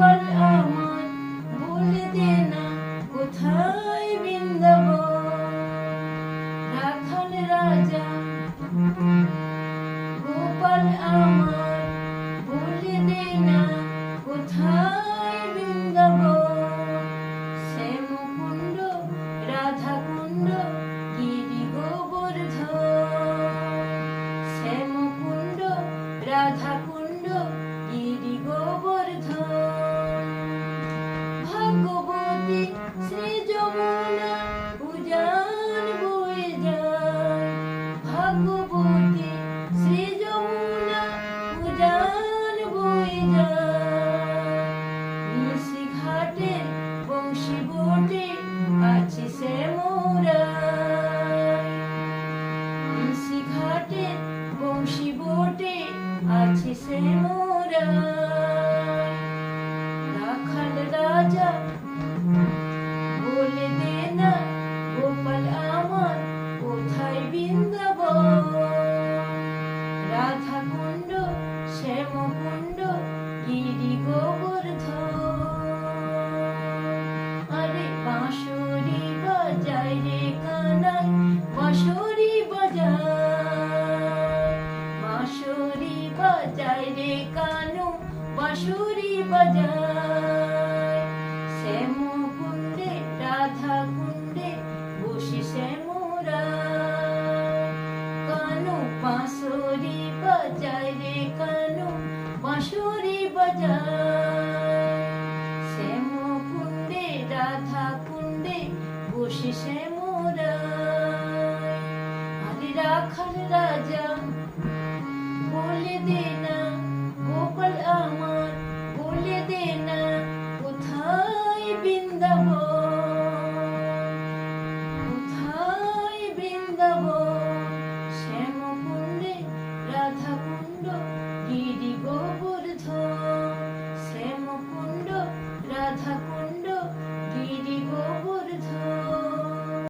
Mm -hmm. ভাগ্যবতী শ্রী যমুনা উজান বয়ে নিশি ঘাটের বংশী বোটে, আছি সে মোরা। নিশি ঘাটের বংশী বোটে, আছি সে মোরা। রাখাল রাজা রাধা কুণ্ড শ্যাম কুণ্ড গিরি গোবর্ধন আরে বাঁশরি বাজায় রে কানাই, বাঁশরি বাজায়। বাঁশরি বাজায় রে কানু, বাঁশরি বাজায়। শ্যাম কুণ্ডে রাধা কুণ্ডে বসি শ্যামরা কানু, বাঁশরি বাজায় রে কানু, বাঁশুরি বাজায়। শ্যাম কুণ্ডে রাধা কুণ্ডে, বসে শ্যাম রায় আরে রাখাল রাজা, বলে দে না